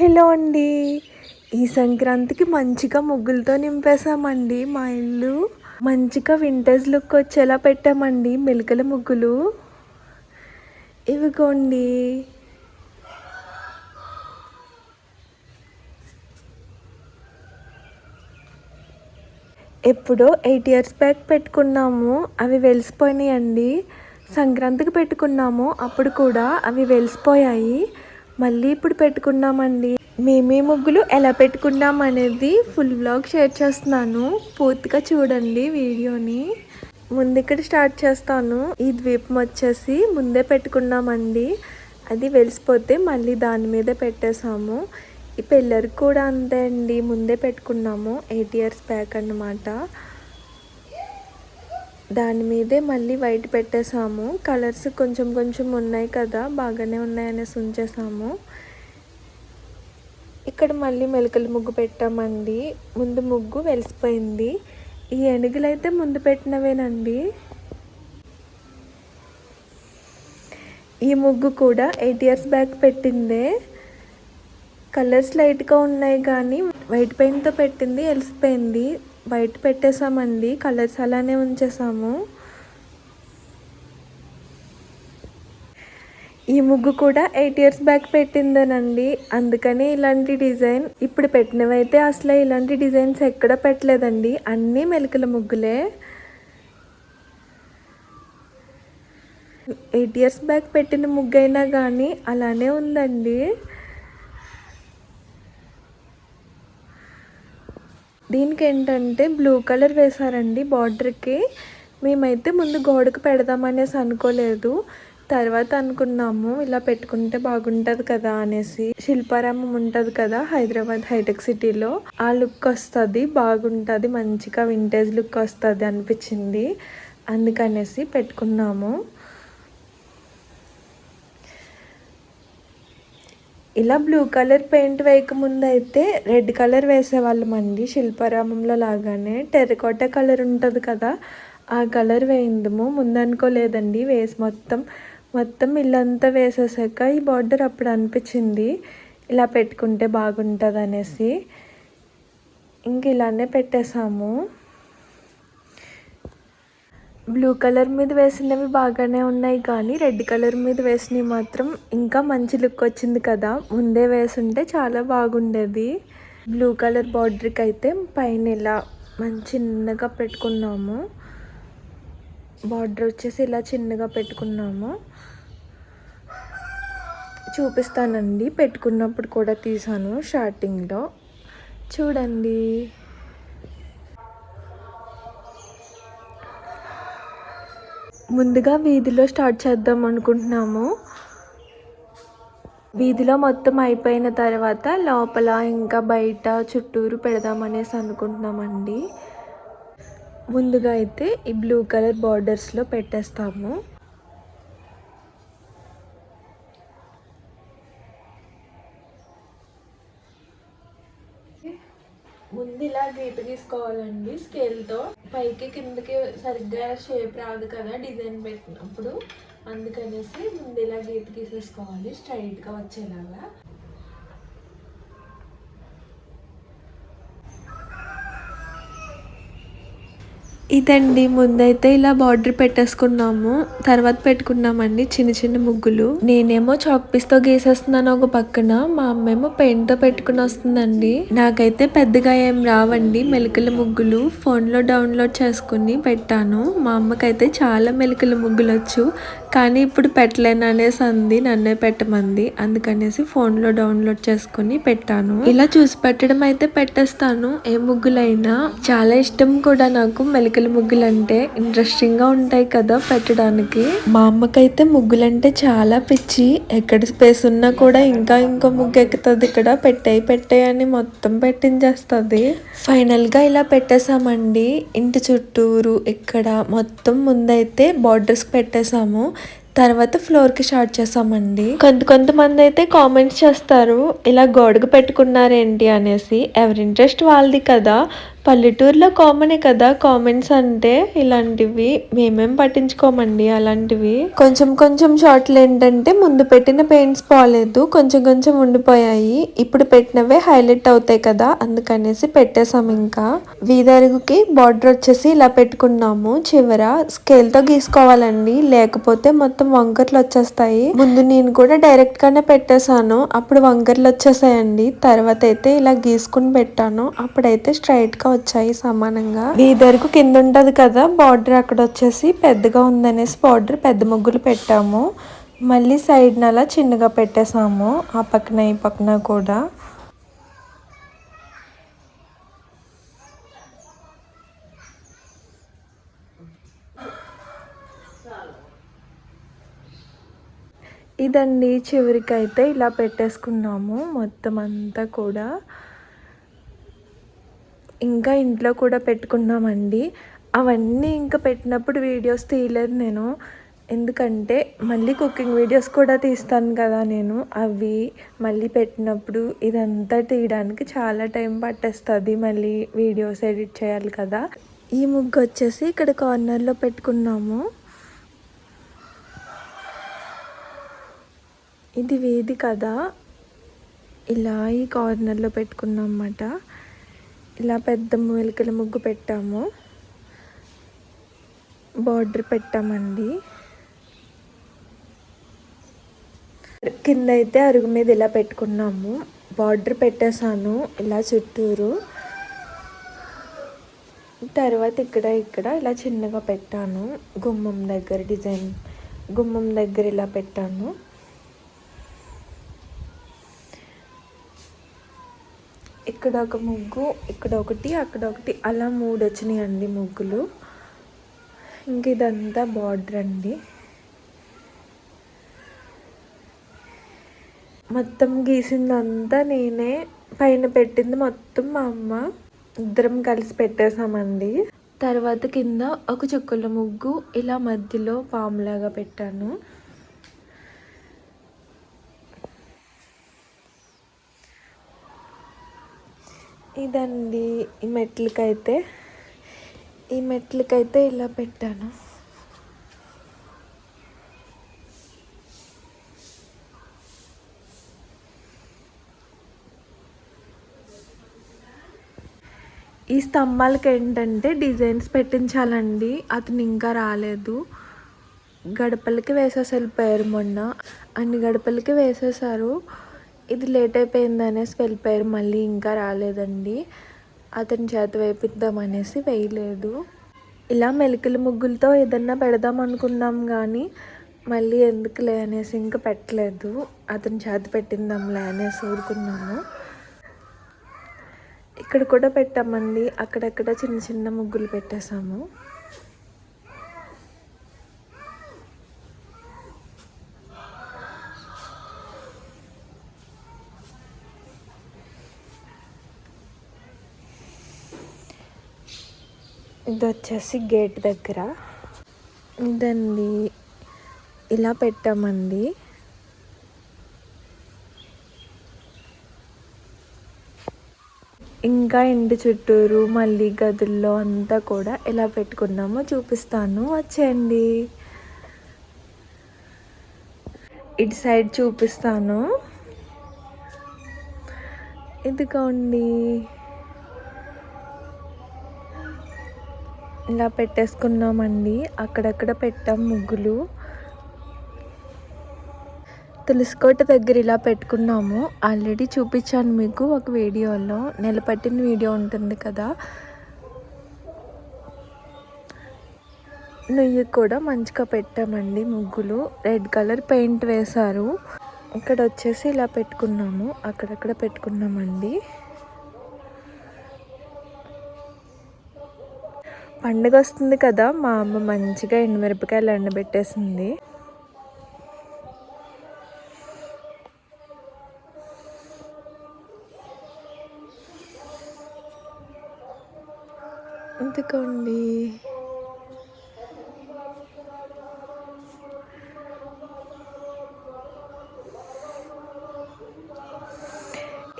Hello అండి. ఈ సంక్రాంతికి మంచిగా ముగ్గులతో నింపేశామండి మా ఇల్లు. మంచిగా వింటేజ్ లుక్ వచ్చేలా పెట్టామండి మెలికల ముగ్గులు. ఇవిగోండి. ఎప్పుడో ఎయిట్ ఇయర్స్ బ్యాక్ పెట్టుకున్నాము అవి వెలిసిపోయినాయండి. సంక్రాంతికి పెట్టుకున్నాము అప్పుడు కూడా అవి వెలిసిపోయాయి. మళ్ళీ ఇప్పుడు పెట్టుకున్నామండి. మేమే ముగ్గులు ఎలా పెట్టుకున్నాం అనేది ఫుల్ బ్లాగ్ షేర్ చేస్తున్నాను. పూర్తిగా చూడండి వీడియోని. ముందు ఇక్కడ స్టార్ట్ చేస్తాను. ఈ ద్వీపం వచ్చేసి ముందే పెట్టుకున్నామండి. అది వెలిసిపోతే మళ్ళీ దాని మీద పెట్టేసాము ఈ పిల్లరికి కూడా అంతే అండి. ముందే పెట్టుకున్నాము. ఎయిట్ ఇయర్స్ బ్యాక్ అన్నమాట. దాని మీదే మళ్ళీ వైట్ పెట్టేసాము కలర్స్ కొంచెం కొంచెం ఉన్నాయి కదా బాగానే ఉన్నాయనేసి ఉంచేసాము ఇక్కడ మళ్ళీ మెలకల ముగ్గు పెట్టామండి. ముందు ముగ్గు వెలిసిపోయింది. ఈ ఎనుగులు అయితే ముందు పెట్టినవేనండి. ఈ ముగ్గు కూడా ఎయిట్ ఇయర్స్ బ్యాక్ పెట్టిందే. కలర్స్ లైట్గా ఉన్నాయి కానీ వైట్ పెయింట్తో పెట్టింది వెలిసిపోయింది. బయట పెట్టేసామండి కలర్స్ అలానే ఉంచేసాము ఈ ముగ్గు కూడా ఎయిట్ ఇయర్స్ బ్యాక్ పెట్టిందేనండి. అందుకని ఇలాంటి డిజైన్ ఇప్పుడు పెట్టినవైతే అసలు ఇలాంటి డిజైన్స్ ఎక్కడ పెట్టలేదండి. అన్నీ మెలికల ముగ్గులే. ఎయిట్ ఇయర్స్ బ్యాక్ పెట్టిన ముగ్గు అయినా కానీ అలానే ఉందండి. దీనికి ఏంటంటే బ్లూ కలర్ వేశారండి బార్డర్కి. మేమైతే ముందు గోడకు పెడదామనేసి అనుకోలేదు. తర్వాత అనుకున్నాము ఇలా పెట్టుకుంటే బాగుంటుంది కదా అనేసి. శిల్పారామం ఉంటుంది కదా హైదరాబాద్ హైటెక్ సిటీలో. ఆ లుక్ వస్తుంది బాగుంటుంది మంచిగా వింటేజ్ లుక్ వస్తుంది అనిపించింది. అందుకనేసి పెట్టుకున్నాము. ఇలా బ్లూ కలర్ పెయింట్ వేయకముందు అయితే రెడ్ కలర్ వేసేవాళ్ళం అండి శిల్పారామంలో లాగానే టెర్రకోట కలర్ ఉంటుంది కదా ఆ కలర్ వేయిందము. ముందనుకోలేదండి వేసి మొత్తం మొత్తం ఇల్లంతా వేసేసాక ఈ బార్డర్ అప్పుడు అనిపించింది. ఇలా పెట్టుకుంటే బాగుంటుంది అనేసి ఇంక ఇలానే పెట్టేసాము. బ్లూ కలర్ మీద వేసినవి బాగానే ఉన్నాయి కానీ రెడ్ కలర్ మీద వేసినవి మాత్రం ఇంకా మంచి లుక్ వచ్చింది కదా. ముందే వేసుంటే చాలా బాగుండేది బ్లూ కలర్ బార్డర్కి అయితే పైన ఇలా మంచి చిన్నగా పెట్టుకున్నాము. బార్డర్ వచ్చేసి ఇలా చిన్నగా పెట్టుకున్నాము. చూపిస్తానండి. పెట్టుకున్నప్పుడు కూడా తీసాను స్టార్టింగ్లో చూడండి. ముందుగా వీధిలో స్టార్ట్ చేద్దాం అనుకుంటున్నాము. వీధిలో మొత్తం అయిపోయిన తర్వాత లోపల ఇంకా బయట చుట్టూరు పెడదామనేసి అనుకుంటున్నామండి. ముందుగా అయితే ఈ బ్లూ కలర్ బార్డర్స్లో పెట్టేస్తాము. ముందు ఇలా గీత గీసుకోవాలండి స్కేల్తో. పైకి కిందకి సరిగ్గా షేప్ రాదు కదా డిజైన్ పెట్టినప్పుడు. అందుకనేసి ముందు ఇలా గీత గీసేసుకోవాలి స్ట్రైట్గా వచ్చేలాగా. ఇదండి ముందైతే ఇలా బార్డర్ పెట్టేసుకున్నాము. తర్వాత పెట్టుకున్నామండి చిన్న చిన్న ముగ్గులు. నేనేమో చాక్ పీస్తో గీసేస్తున్నాను ఒక పక్కన. మా అమ్మేమో పెయింట్తో పెట్టుకుని వస్తుందండి. నాకైతే పెద్దగా ఏం రావండి. మెలికల ముగ్గులు ఫోన్లో డౌన్లోడ్ చేసుకుని పెట్టాను. మా అమ్మకైతే చాలా మెలికల ముగ్గులు వచ్చు కానీ ఇప్పుడు పెట్టలేను అనేసి అంది నన్నే పెట్టమంది. అందుకనేసి ఫోన్లో డౌన్లోడ్ చేసుకుని పెట్టాను. ఇలా చూసి పెట్టడం అయితే పెట్టేస్తాను. ఏ ముగ్గులైనా. చాలా ఇష్టం కూడా నాకు మెలికల ముగ్గులు అంటే ఇంట్రెస్టింగ్గా ఉంటాయి కదా పెట్టడానికి. మా అమ్మకైతే ముగ్గులంటే చాలా పిచ్చి. ఎక్కడ స్పేస్ ఉన్నా కూడా ఇంకా ఇంకో ముగ్గు ఎక్కుతుంది ఇక్కడ. పెట్టాయి పెట్టాయి అని మొత్తం పెట్టించేస్తుంది. ఫైనల్గా ఇలా పెట్టేశామండి. ఇంటి చుట్టూరు ఇక్కడ మొత్తం ముందైతే బార్డర్స్ పెట్టేశాము. తర్వాత ఫ్లోర్కి స్టార్ట్ చేసామండి కొంత కొంతమంది అయితే కామెంట్స్ చేస్తారు ఇలా గోడకు పెట్టుకున్నారేంటి అనేసి. ఎవరి ఇంట్రెస్ట్ వాళ్ళది కదా. పల్లెటూరులో కామనే కదా కామెంట్స్ అంటే ఇలాంటివి. మేమేం పట్టించుకోమండి అలాంటివి. కొంచెం కొంచెం షార్ట్లు ఏంటంటే ముందు పెట్టిన పెయింట్స్ పోలేదు కొంచెం కొంచెం ఉండిపోయాయి. ఇప్పుడు పెట్టినవే హైలైట్ అవుతాయి కదా అందుకనేసి పెట్టేశాం ఇంకా. వీధరుగుకి బార్డర్ వచ్చేసి ఇలా పెట్టుకున్నాము. చివర స్కేల్తో గీసుకోవాలండి. లేకపోతే మొత్తం వంకర్లు వచ్చేస్తాయి. ముందు నేను కూడా డైరెక్ట్ గానే పెట్టేశాను. అప్పుడు వంకర్లు వచ్చేసాయండి. తర్వాత అయితే ఇలా గీసుకుని పెట్టాను. అప్పుడైతే స్ట్రైట్గా వచ్చాయి సమానంగా. వీధరకు కింద ఉంటది కదా బార్డర్ అక్కడ వచ్చేసి పెద్దగా ఉందనేసి బార్డర్ పెద్ద ముగ్గులు పెట్టాము. మళ్ళీ సైడ్ అలా చిన్నగా పెట్టేసాము ఆ పక్కన ఈ పక్కన కూడా. ఇదండి చివరికైతే ఇలా పెట్టేసుకున్నాము మొత్తం అంతా కూడా. ఇంకా ఇంట్లో కూడా పెట్టుకున్నామండి. అవన్నీ ఇంకా పెట్టినప్పుడు వీడియోస్ తీయలేదు నేను. ఎందుకంటే మళ్ళీ కుకింగ్ వీడియోస్ కూడా తీస్తాను కదా నేను. అవి మళ్ళీ పెట్టినప్పుడు ఇదంతా తీయడానికి చాలా టైం పట్టేస్తుంది మళ్ళీ వీడియోస్ ఎడిట్ చేయాలి కదా. ఈ ముగ్గు వచ్చేసి ఇక్కడ కార్నర్లో పెట్టుకున్నాము. ఇది వేది కదా. ఇలా ఈ కార్నర్లో పెట్టుకున్నాం అన్నమాట ఇలా పెద్ద మెలికల ముగ్గు పెట్టాము. బార్డర్ పెట్టామండి. కింద అయితే అరుగు మీద ఇలా పెట్టుకున్నాము. బార్డర్ పెట్టేశాను ఇలా చుట్టూరు. తర్వాత ఇక్కడ ఇక్కడ ఇలా చిన్నగా పెట్టాను. గుమ్మం దగ్గర డిజైన్ గుమ్మం దగ్గర ఇలా పెట్టాను. ఇక్కడ ఒక ముగ్గు ఇక్కడ ఒకటి అక్కడ ఒకటి. అలా మూడు వచ్చినాయి అండి ముగ్గులు. ఇంక ఇదంతా బార్డర్ అండి. మొత్తం గీసిందంతా నేనే పైన పెట్టింది మొత్తం మా అమ్మ. ఇద్దరం కలిసి పెట్టేసామండి. తర్వాత కింద ఒక చుక్కల ముగ్గు ఇలా మధ్యలో పాములాగా పెట్టాను. ఇదండి ఈ మెట్లకైతే. ఈ మెట్లకైతే ఇలా పెట్టాను. ఈ స్తంభాలకి ఏంటంటే డిజైన్స్ పెట్టించాలండి. అతను ఇంకా రాలేదు. గడపలకి వేసేసి వెళ్ళిపోయారు మొన్న. అన్ని గడపలకి వేసేసారు. ఇది లేట్ అయిపోయింది అనేసి వెళ్ళిపోయారు. మళ్ళీ ఇంకా రాలేదండి. అతని చేత వేపిద్దాం అనేసి వేయలేదు. ఇలా మెలికల ముగ్గులతో ఏదన్నా పెడదాం అనుకున్నాం కానీ మళ్ళీ ఎందుకులే అనేసి ఇంకా పెట్టలేదు. అతని చేత పెట్టిందాంలే అనేసి ఊరుకున్నాము. ఇక్కడ కూడా పెట్టామండి. అక్కడక్కడ చిన్న చిన్న ముగ్గులు పెట్టేశాము. ఇది వచ్చేసి గేట్ దగ్గర. ఇదండి. ఇలా పెట్టామండి. ఇంకా ఇంటి చుట్టూరు మళ్ళీ గదుల్లో అంతా కూడా ఎలా పెట్టుకున్నామో. చూపిస్తాను. వచ్చేయండి. ఇటు సైడ్ చూపిస్తాను. ఇదిగోండి. ఇలా పెట్టేసుకున్నామండి. అక్కడక్కడ పెట్టాం ముగ్గులు. తులసికోట దగ్గర ఇలా పెట్టుకున్నాము. ఆల్రెడీ చూపించాను మీకు ఒక వీడియోలో. నిలబట్టిన వీడియో ఉంటుంది కదా. నెయ్యి కూడా మంచిగా పెట్టామండి ముగ్గులు. రెడ్ కలర్ పెయింట్ వేశారు. ఇక్కడ వచ్చేసి ఇలా పెట్టుకున్నాము. అక్కడక్కడ పెట్టుకున్నామండి. పండుగ వస్తుంది కదా మా అమ్మ మంచిగా ఎండుమిరపకాయలు ఎండబెట్టేసింది. ఎందుకండి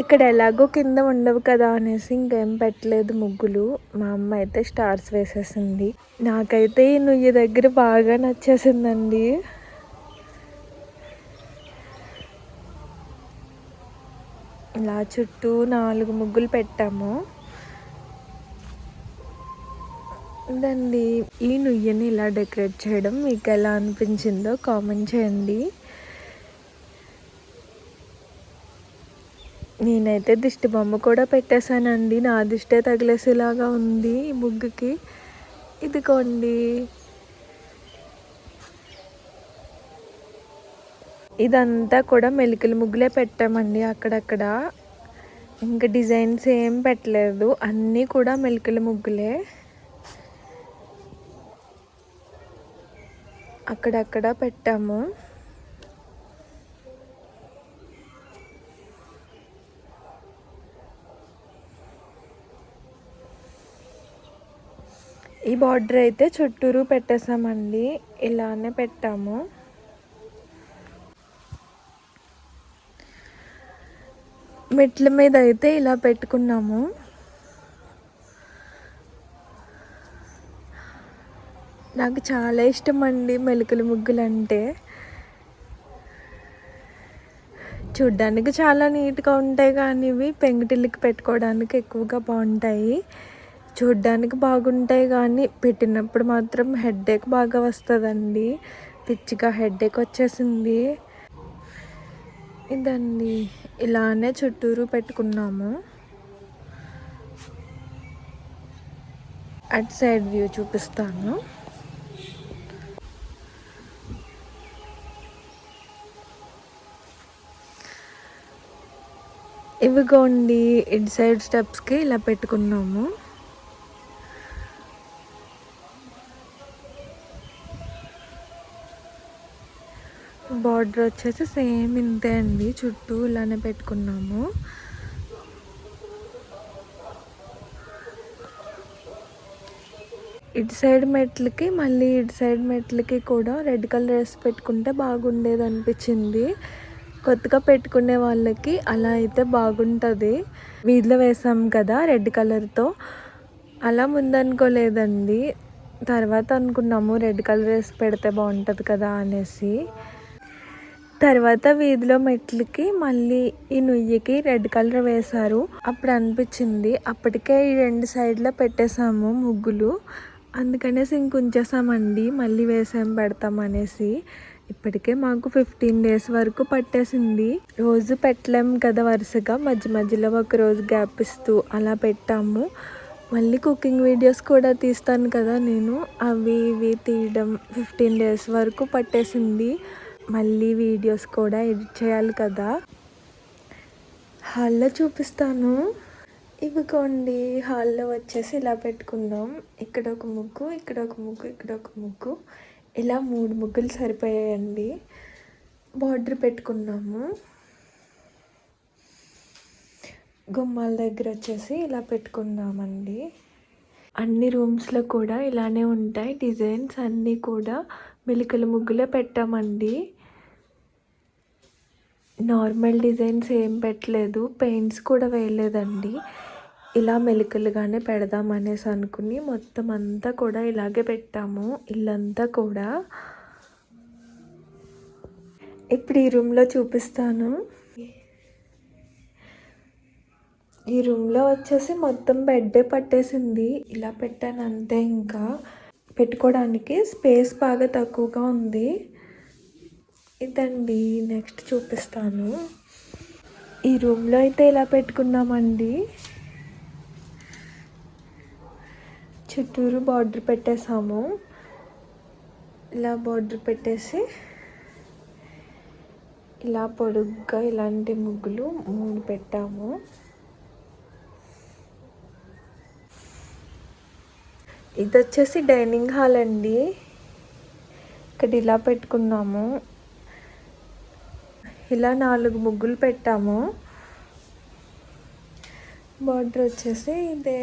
ఇక్కడ ఎలాగో కింద ఉండవు కదా అనేసి ఇంకేం పెట్టలేదు ముగ్గులు. మా అమ్మ అయితే స్టార్స్ వేసేసింది. నాకైతే ఈ నుయ్యి దగ్గర బాగా నచ్చేసిందండి. ఇలా చుట్టూ నాలుగు ముగ్గులు పెట్టాము. ఇదండి. ఈ నుయ్యని ఇలా డెకరేట్ చేయడం మీకు ఎలా అనిపించిందో కామెంట్ చేయండి. నేనైతే దిష్టి బొమ్మ కూడా పెట్టేశానండి. నా దిష్టే తగిలేసేలాగా ఉంది ఈ ముగ్గుకి. ఇదిగోండి. ఇదంతా కూడా మెలికల ముగ్గులే పెట్టామండి అక్కడక్కడ. ఇంకా డిజైన్స్ ఏం పెట్టలేదు. అన్నీ కూడా మెలికల ముగ్గులే. అక్కడక్కడ పెట్టాము. ఈ బార్డర్ అయితే చుట్టూరు పెట్టేసామండి. ఇలానే పెట్టాము. మెట్ల మీద అయితే ఇలా పెట్టుకున్నాము. నాకు చాలా ఇష్టం అండి మెలుకల ముగ్గులు అంటే చూడ్డానికి చాలా నీట్గా ఉంటాయి కానీ ఇవి పెంకుటిల్లికి పెట్టుకోవడానికి ఎక్కువగా బాగుంటాయి. చూడ్డానికి బాగుంటాయి కానీ పెట్టినప్పుడు మాత్రం హెడ్ఏక్ బాగా వస్తుందండి. పిచ్చిగా హెడ్ఏక్ వచ్చేసింది. ఇదండి. ఇలానే చుట్టూరు పెట్టుకున్నాము. అట్ సైడ్ వ్యూ చూపిస్తాను. ఇవిగోండి ఇటు సైడ్ స్టెప్స్కి ఇలా పెట్టుకున్నాము. బార్డర్ వచ్చేసి సేమ్ ఇంతే అండి. చుట్టూ ఇలానే పెట్టుకున్నాము. ఇటు సైడ్ మెట్లకి మళ్ళీ ఇటు సైడ్ మెట్లకి కూడా రెడ్ కలర్ వేసి పెట్టుకుంటే బాగుండేది అనిపించింది. కొత్తగా పెట్టుకునే వాళ్ళకి అలా అయితే బాగుంటుంది. వీధిలో వేసాం కదా రెడ్ కలర్తో. అలా ముందనుకోలేదండి. తర్వాత అనుకున్నాము రెడ్ కలర్ వేసి పెడితే బాగుంటుంది కదా అనేసి. తర్వాత వీధిలో మెట్లకి మళ్ళీ ఈ నుయ్యికి రెడ్ కలర్ వేశారు. అప్పుడు అనిపించింది అప్పటికే ఈ రెండు సైడ్లో పెట్టేశాము ముగ్గులు. అందుకనేసి ఇంకొంచేసామండి మళ్ళీ వేసాం పెడతాం అనేసి. ఇప్పటికే మాకు ఫిఫ్టీన్ డేస్ వరకు పట్టేసింది. రోజు పెట్టలేం కదా వరుసగా మధ్య మధ్యలో ఒక రోజు గ్యాప్ ఇస్తూ అలా పెట్టాము. మళ్ళీ కుకింగ్ వీడియోస్ కూడా తీస్తాను కదా నేను. అవి ఇవి తీయడం ఫిఫ్టీన్ డేస్ వరకు పట్టేసింది. మళ్ళీ వీడియోస్ కూడా ఎడిట్ చేయాలి కదా. హాల్లో చూపిస్తాను. ఇవిగోండి హాల్లో వచ్చేసి ఇలా పెట్టుకుందాం. ఇక్కడ ఒక ముగ్గు ఇక్కడ ఒక ముగ్గు ఇక్కడ ఒక ముగ్గు. ఇలా మూడు ముగ్గులు సరిపోయాయండి. బార్డర్ పెట్టుకున్నాము. గుమ్మాల దగ్గర వచ్చేసి ఇలా పెట్టుకున్నామండి. అన్ని రూమ్స్లో కూడా ఇలానే ఉంటాయి. డిజైన్స్ అన్నీ కూడా మెలికల ముగ్గులే పెట్టామండి. నార్మల్ డిజైన్స్ ఏం పెట్టలేదు పెయింట్స్ కూడా వేయలేదండి. ఇలా మెలికలుగానే పెడదాం అనేసి అనుకుని మొత్తం అంతా కూడా ఇలాగే పెట్టాము ఇల్లంతా కూడా. ఇప్పుడు ఈ రూమ్లో చూపిస్తాను. ఈ రూమ్లో వచ్చేసి మొత్తం బెడ్డే పట్టేసింది. ఇలా పెట్టాను అంతే ఇంకా. పెట్టుకోవడానికి స్పేస్ బాగా తక్కువగా ఉంది. ఇదండి నెక్స్ట్ చూపిస్తాను. ఈ రూమ్లో అయితే ఇలా పెట్టుకున్నామండి? చుట్టూరు బార్డర్ పెట్టేసాము ఇలా బార్డర్ పెట్టేసి ఇలా పొడుగ్గా ఇలాంటి ముగ్గులు మూడు పెట్టాము. ఇది వచ్చేసి డైనింగ్ హాల్ అండి. ఇక్కడ ఇలా పెట్టుకున్నాము. ఇలా నాలుగు ముగ్గులు పెట్టాము. బార్డర్ వచ్చేసి ఇదే.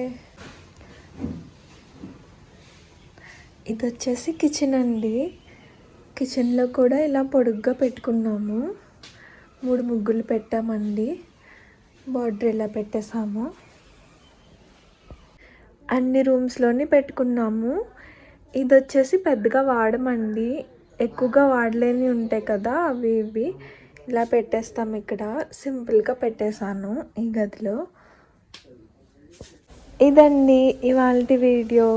ఇది వచ్చేసి కిచెన్ అండి. కిచెన్లో కూడా ఇలా పొడుగ్గా పెట్టుకున్నాము. మూడు ముగ్గులు పెట్టామండి. బార్డర్ ఇలా పెట్టేసాము అన్ని రూమ్స్లోని పెట్టుకున్నాము. ఇది వచ్చేసి పెద్దగా వాడమండి. ఎక్కువగా వాడలేని ఉంటాయి కదా అవి ఇవి. ఇలా పెట్టేస్తాం ఇక్కడ. సింపుల్గా పెట్టేశాను ఈ గదిలో. ఇదండి ఇవాళ వీడియో.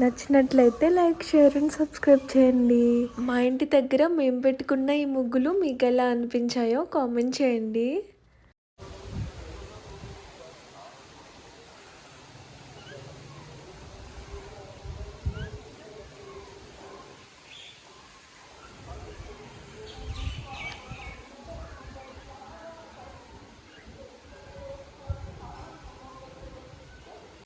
నచ్చినట్లయితే లైక్ షేర్ అండ్ సబ్స్క్రైబ్ చేయండి. మా ఇంటి దగ్గర మేము పెట్టుకున్న ఈ ముగ్గులు మీకు ఎలా అనిపించాయో కామెంట్ చేయండి.